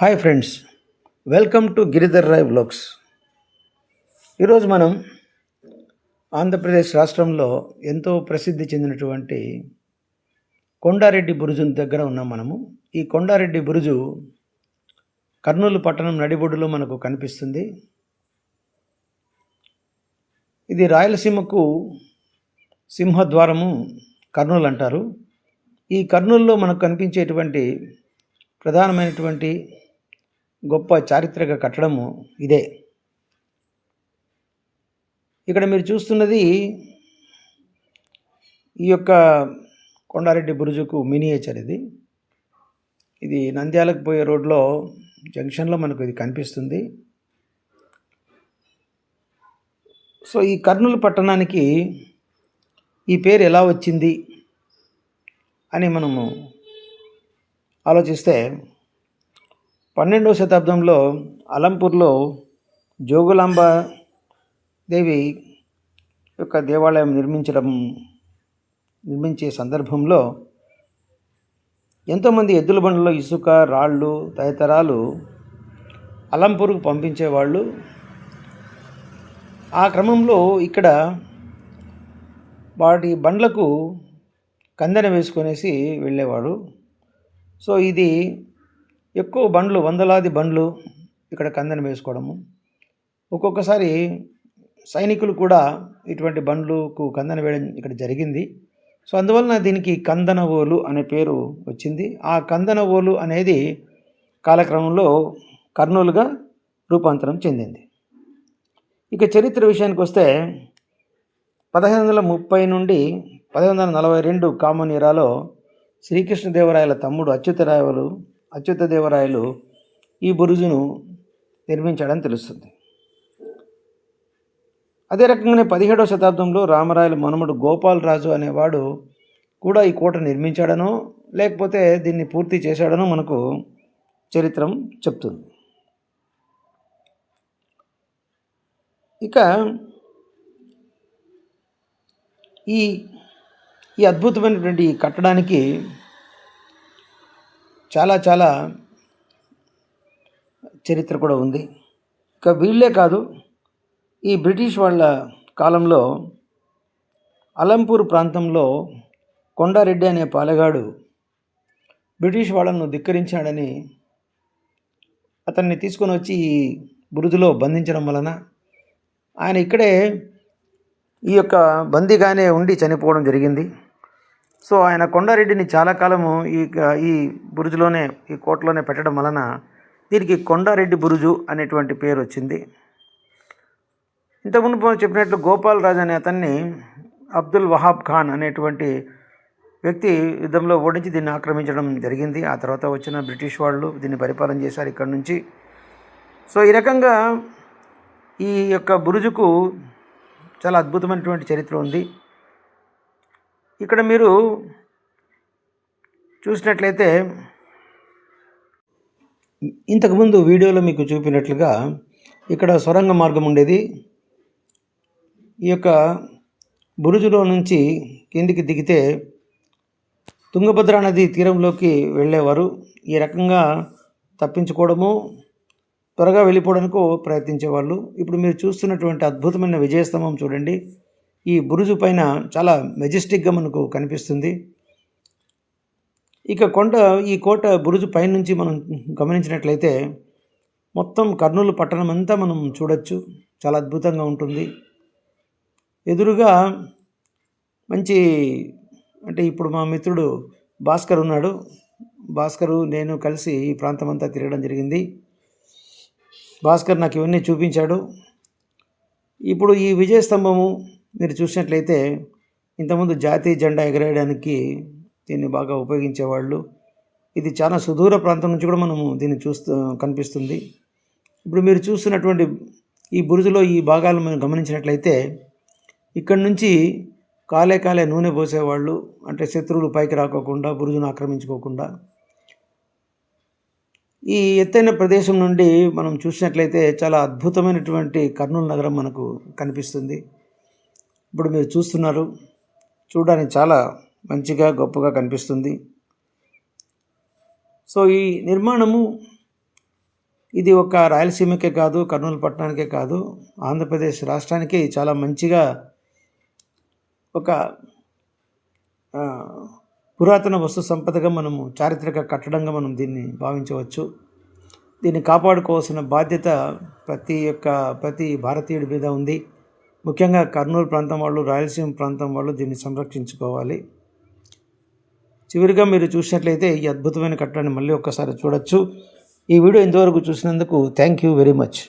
Hi friends welcome to Giridhar Roy blogs. ఈరోజు మనం ఆంధ్రప్రదేశ్ రాష్ట్రంలో ఎంతో ప్రసిద్ధి చెందినటువంటి కొండారెడ్డి బురుజు దగ్గర ఉన్నాం మనము. ఈ కొండారెడ్డి బురుజు కర్నూలు పట్టణం నడిబొడ్డులో మనకు కనిపిస్తుంది. ఇది రాయలసీమకు సింహద్వారము కర్నూలు అంటారు. ఈ కర్నూలులో మనకు కనిపించేటువంటి ప్రధానమైనటువంటి గొప్ప చారిత్రక కట్టడము ఇదే. ఇక్కడ మీరు చూస్తున్నది ఈ యొక్క కొండారెడ్డి బురుజుకు మినియేచర్ ఇది. ఇది నంద్యాలకు పోయే రోడ్లో జంక్షన్లో మనకు ఇది కనిపిస్తుంది. సో ఈ కర్నూలు పట్టణానికి ఈ పేరు ఎలా వచ్చింది అని మనము ఆలోచిస్తే పన్నెండవ శతాబ్దంలో అలంపూర్లో జోగులాంబ దేవి యొక్క దేవాలయం నిర్మించడం నిర్మించే సందర్భంలో ఎంతోమంది ఎద్దుల బండ్లలో ఇసుక రాళ్ళు తదితరాలు అలంపూర్కు పంపించేవాళ్ళు. ఆ క్రమంలో ఇక్కడ వాటి బండ్లకు కందెన వేసుకొనేసి వెళ్ళేవాడు. సో ఇది ఎక్కువ బండ్లు వందలాది బండ్లు ఇక్కడ కందెన వేసుకోవడము. ఒక్కొక్కసారి సైనికులు కూడా ఇటువంటి బండ్లకు కందన వేయడం ఇక్కడ జరిగింది. సో అందువలన దీనికి కందన ఓలు అనే పేరు వచ్చింది. ఆ కందన ఓలు అనేది కాలక్రమంలో కర్నూలుగా రూపాంతరం చెందింది. ఇక చరిత్ర విషయానికి వస్తే పదహైదు వందల ముప్పై నుండి పదహైదు వందల నలభై రెండు కామన్ ఇరాలో శ్రీకృష్ణదేవరాయల తమ్ముడు అచ్యుతరాయలు అచ్యుతదేవరాయలు ఈ బురుజును నిర్మించాడని తెలుస్తుంది. అదే రకంగానే పదిహేడవ శతాబ్దంలో రామరాయల మనుమడు గోపాలరాజు అనేవాడు కూడా ఈ కోట నిర్మించాడనో లేకపోతే దీన్ని పూర్తి చేశాడనో మనకు చరిత్రం చెప్తుంది. ఇక ఈ ఈ అద్భుతమైనటువంటి ఈ కట్టడానికి చాలా చాలా చరిత్ర కూడా ఉంది. ఇక వీళ్ళే కాదు ఈ బ్రిటిష్ వాళ్ళ కాలంలో అలంపూర్ ప్రాంతంలో కొండారెడ్డి అనే పాలెగాడు బ్రిటిష్ వాళ్ళను ధిక్కరించాడని అతన్ని తీసుకొని వచ్చి ఈ బురుజులో బంధించడం వలన ఆయన ఇక్కడే ఈ యొక్క బందీగానే ఉండి చనిపోవడం జరిగింది. సో ఆయన కొండారెడ్డిని చాలా కాలము ఈ ఈ బురుజులోనే ఈ కోటలోనే పెట్టడం వలన దీనికి కొండారెడ్డి బురుజు అనేటువంటి పేరు వచ్చింది. ఇంతకుముందు చెప్పినట్లు గోపాలరాజు అనే అతన్ని అబ్దుల్ వహాబ్ ఖాన్ అనేటువంటి వ్యక్తి యుద్ధంలో ఓడించి దీన్ని ఆక్రమించడం జరిగింది. ఆ తర్వాత వచ్చిన బ్రిటిష్ వాళ్ళు దీన్ని పరిపాలన చేశారు ఇక్కడ నుంచి. సో ఈ రకంగా ఈ యొక్క బురుజుకు చాలా అద్భుతమైనటువంటి చరిత్ర ఉంది. ఇక్కడ మీరు చూసినట్లయితే ఇంతకుముందు వీడియోలో మీకు చూపినట్లుగా ఇక్కడ సొరంగ మార్గం ఉండేది. ఈ యొక్క బురుజులో నుంచి కిందికి దిగితే తుంగభద్ర నది తీరంలోకి వెళ్ళేవారు. ఈ రకంగా తప్పించుకోవడము త్వరగా వెళ్ళిపోవడానికి ప్రయత్నించేవాళ్ళు. ఇప్పుడు మీరు చూస్తున్నటువంటి అద్భుతమైన విజయస్తంభం చూడండి. ఈ బురుజు పైన చాలా మెజెస్టిక్గా మనకు కనిపిస్తుంది. ఇక కొండ ఈ కోట బురుజు పైనుంచి మనం గమనించినట్లయితే మొత్తం కర్నూలు పట్టణం అంతా మనం చూడొచ్చు. చాలా అద్భుతంగా ఉంటుంది. ఎదురుగా మంచి అంటే ఇప్పుడు మా మిత్రుడు భాస్కర్ ఉన్నాడు. భాస్కరు నేను కలిసి ఈ ప్రాంతం అంతా తిరగడం జరిగింది. భాస్కర్ నాకు ఇవన్నీ చూపించాడు. ఇప్పుడు ఈ విజయస్తంభము మీరు చూసినట్లయితే ఇంతకుముందు జాతీయ జెండా ఎగరేయడానికి దీన్ని బాగా ఉపయోగించేవాళ్ళు. ఇది చాలా సుదూర ప్రాంతం నుంచి కూడా మనము దీన్ని చూస్తూ కనిపిస్తుంది. ఇప్పుడు మీరు చూస్తున్నటువంటి ఈ బురుజులో ఈ భాగాలు మనం గమనించినట్లయితే ఇక్కడి నుంచి కాలే కాలే నూనె పోసేవాళ్ళు అంటే శత్రువులు పైకి రాకోకుండా బురుజును ఆక్రమించుకోకుండా. ఈ ఎత్తైన ప్రదేశం నుండి మనం చూసినట్లయితే చాలా అద్భుతమైనటువంటి కర్నూలు నగరం మనకు కనిపిస్తుంది. ఇప్పుడు మీరు చూస్తున్నారు. చూడడానికి చాలా మంచిగా గొప్పగా కనిపిస్తుంది. సో ఈ నిర్మాణము ఇది ఒక రాయలసీమకే కాదు కర్నూలు పట్టణానికే కాదు ఆంధ్రప్రదేశ్ రాష్ట్రానికి చాలా మంచిగా ఒక పురాతన వస్తు సంపదగా మనము చారిత్రక కట్టడంగా మనం దీన్ని భావించవచ్చు. దీన్ని కాపాడుకోవాల్సిన బాధ్యత ప్రతి ఒక్క ప్రతి భారతీయుడి మీద ఉంది. ముఖ్యంగా కర్నూలు ప్రాంతం వాళ్ళు రాయలసీమ ప్రాంతం వాళ్ళు దీన్ని సంరక్షించుకోవాలి. చివరిగా మీరు చూసినట్లయితే ఈ అద్భుతమైన కట్టడాన్ని మళ్ళీ ఒక్కసారి చూడొచ్చు. ఈ వీడియో ఇంతవరకు చూసినందుకు థ్యాంక్ యూ వెరీ మచ్.